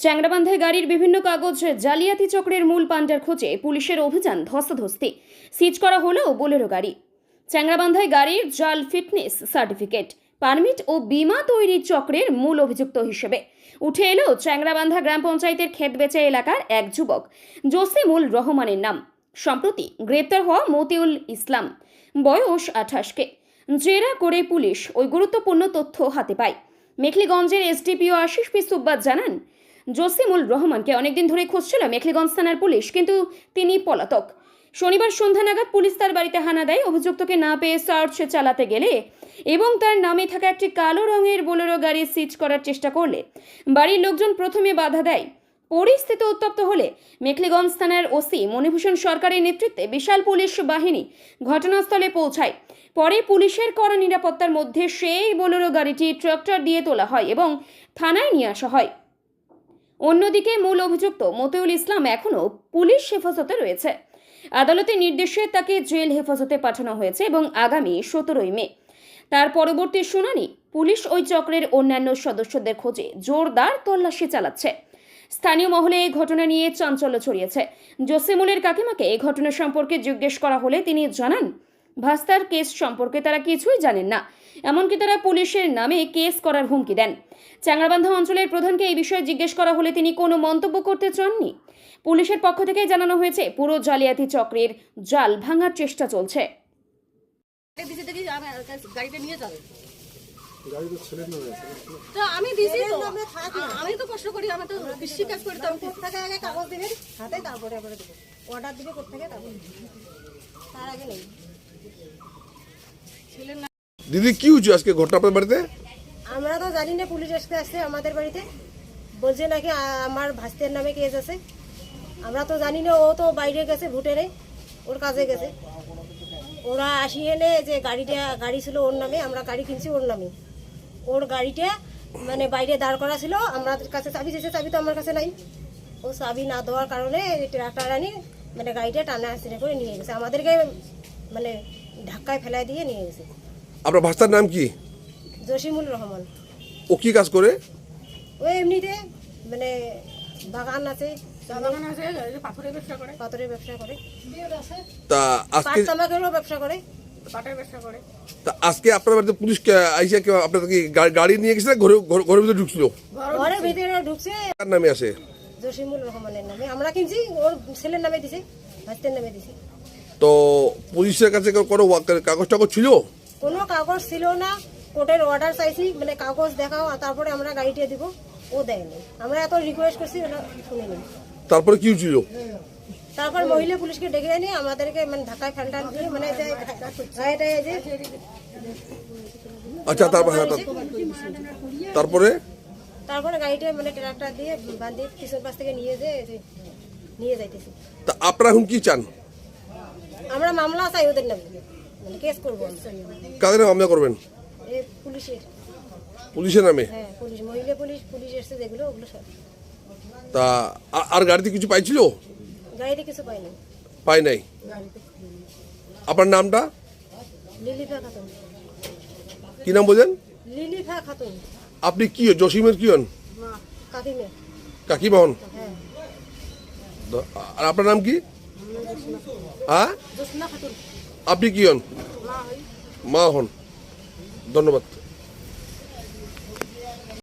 চ্যাংরাবান্ধায় গাড়ির বিভিন্ন কাগজ জালিয়াতি চক্রের মূল পাণ্ডার খোঁজে পুলিশের অভিযান ধস্তাধস্তি। সিজ করা হলেও বোলেরো গাড়ি। চ্যাংরাবান্ধায় গাড়ির জাল ফিটনেস সার্টিফিকেট, পারমিট ও বিমা তৈরির চক্রের মূল অভিযুক্ত হিসেবে। উঠে এলো চ্যাংরাবান্ধা গ্রাম পঞ্চায়েতের খেতবেচা এলাকার এক যুবক। জসিমুল রহমানের নাম। সম্প্রতি গ্রেপ্তার হওয়া মতিউল ইসলাম। বয়স আঠাশকে জেরা করে পুলিশ ওই গুরুত্বপূর্ণ তথ্য হাতে পায়। মেখলিগঞ্জের এসডিপিও আশিস পি সুব্বাত জানান জসিমুল রহমানকে অনেকদিন ধরে খুঁজছিল মেখলিগঞ্জ থানার পুলিশ, কিন্তু তিনি পলাতক। শনিবার সন্ধ্যা নাগাদ পুলিশ তার বাড়িতে হানা দেয়, অভিযুক্তকে না পেয়ে সার্চ চালাতে গেলে এবং তার নামে থাকা একটি কালো রঙের বোলেরো গাড়ি সিজ করার চেষ্টা করলে। বাড়ির লোকজন প্রথমে বাধা দেয়। পরিস্থিতি উত্তপ্ত হলে মেখলিগঞ্জ থানার ওসি মণিভূষণ সরকারের নেতৃত্বে বিশাল পুলিশ বাহিনী ঘটনাস্থলে পৌঁছায়। পরে পুলিশের কড়া নিরাপত্তার মধ্যে সেই বোলেরো গাড়িটি ট্রাক্টর দিয়ে তোলা হয় এবং থানায় নিয়ে আসা হয়। অন্যদিকে মূল অভিযুক্ত মতিউল ইসলাম এখনও পুলিশ হেফাজতে রয়েছে। আদালতের নির্দেশে তাকে জেল হেফাজতে পাঠানো হয়েছে এবং আগামী সতেরোই মে। তার পরবর্তী শুনানি পুলিশ ওই চক্রের অন্যান্য সদস্যদের খোঁজে জোরদার তল্লাশি চালাচ্ছে। স্থানীয় মহলে এই ঘটনা নিয়ে চাঞ্চল্য ছড়িয়েছে। জসিমুলের কাকিমাকে এই ঘটনা সম্পর্কে জিজ্ঞেস করা হলে তিনি জানান ভাস্তার কেস সম্পর্কে তারা কিছুই জানেন না। এমনকি তারা পুলিশের নামে কেস করার হুমকি দেন। চাংরাবান্ধা অঞ্চলের প্রধানকে এই বিষয়ে জিজ্ঞেস করা হলে তিনি কোনো মন্তব্য করতে চাননি। পুলিশের পক্ষ থেকে জানানো হয়েছে পুরো জালিয়াতি চক্রের জাল ভাঙার চেষ্টা চলছে। দিছে দেখি আমার কাছে গাড়িটা নিয়ে যাবে। তো ছেলের নামে আছে তো আমি দিছি তো। আমি তো কষ্ট করি আমি তো কৃষি কাজ করি তো আমি কোথেকে আগে কাগজ দিবেন হাতে তারপরে আবার দেবো। অর্ডার দিবে কোথেকে তারপরে তার আগে নেই। দিদি কি হয়েছে আজকে ঘটনা আপনার বাড়িতে? আমরা তো জানি না পুলিশ আসতে আসছে আমাদের বাড়িতে। বলছে নাকি আমার ভাস্তের নামে কেস আছে। আমরা তো জানি না ও তো বাইরে গেছে ভুটেরে ওর কাজে গেছে। ওরা আসিয়ে এনে যে গাড়িটা গাড়ি ছিল ওর নামে আমরা গাড়ি কিনছি ওর নামে। ওর গাড়িটা মানে বাইরে দাঁড় করা ছিল আমাদের কাছে চাবি চেয়েছে চাবি তো আমার কাছে নাই। ও চাবি না দেওয়ার কারণে ট্রাক্টর আনি মানে গাড়িটা টানা আসতে করে নিয়ে গেছে। আমাদেরকে মানে ধাক্কায় ফেলাই দিয়ে নিয়ে গেছে। আপনার ভাস্তার নাম কি? জসিমুল রহমান। ও কি কাজ করে? ওই এমনিতে মানে বাগান আছে বাগান আছে পাথরের ব্যবসা করে। পাথরের ব্যবসা করে। তা আজকে তামাকেরও ব্যবসা করে। ব্যবসা করে। তা আজকে আপনার বাড়িতে পুলিশ আইসা কেউ আপনার কি গাড়ি নিয়ে গেছে ঘরে ঘর- ঘরের ভিতরে ঢুকছিল? ঘরের ভিতরে। ঢুকছে। কার নামে আছে জসিমুল রহমানের নামে। আমরা কিনছি ওর ছেলের নামে দিছে ভাস্তের নামে দিছে। তো পুলিশের কাছে কোনো কাগজ টাগজ ছিল? কোনো কাগজ ছিল না। কোর্টের অর্ডার চাইছি মানে কাগজ দেখাও আর তারপরে আমরা গাড়িটা দিব। ও দেয়নি। আমরা এত রিকোয়েস্ট করছি ওরা শুনেনি। তারপরে কি হয়েছিল? তারপর মহিলা পুলিশকে ডেকে এনে আমাদেরকে মানে ধাক্কায় ফেলটান দিয়ে মানে আচ্ছা তারপর হ্যাঁ তারপরে? তারপরে গাড়িটা মানে ট্রাক্টর দিয়ে বাঁধিয়ে পিছন পাশ থেকে নিয়ে যে যে নিয়ে যাইতেছি। তা আপনারা এখন কি চান? মামলা চাই ওদের নামে। মানে কেস করব কাদের নামে মামলা করবেন? পুলিশের। পুলিশের নামে? হ্যাঁ পুলিশ মহিলা পুলিশ পুলিশ এসছে যেগুলো ওগুলো সব। তা আর গাড়িতে কিছু পাইছিল? গাড়িতে কিছু পাইনি। পাই নাই? আপনার নামটা? লিলিফা খাতুন। কি নাম বলছেন লিলিফা খাতুন। আপনি কি? জসিমের কি হন? কাকিমে। কাকিমা হন? হ্যাঁ। আর আপনার নাম কি? হ্যাঁ? আপনি কি হন? মা হন। ধন্যবাদ।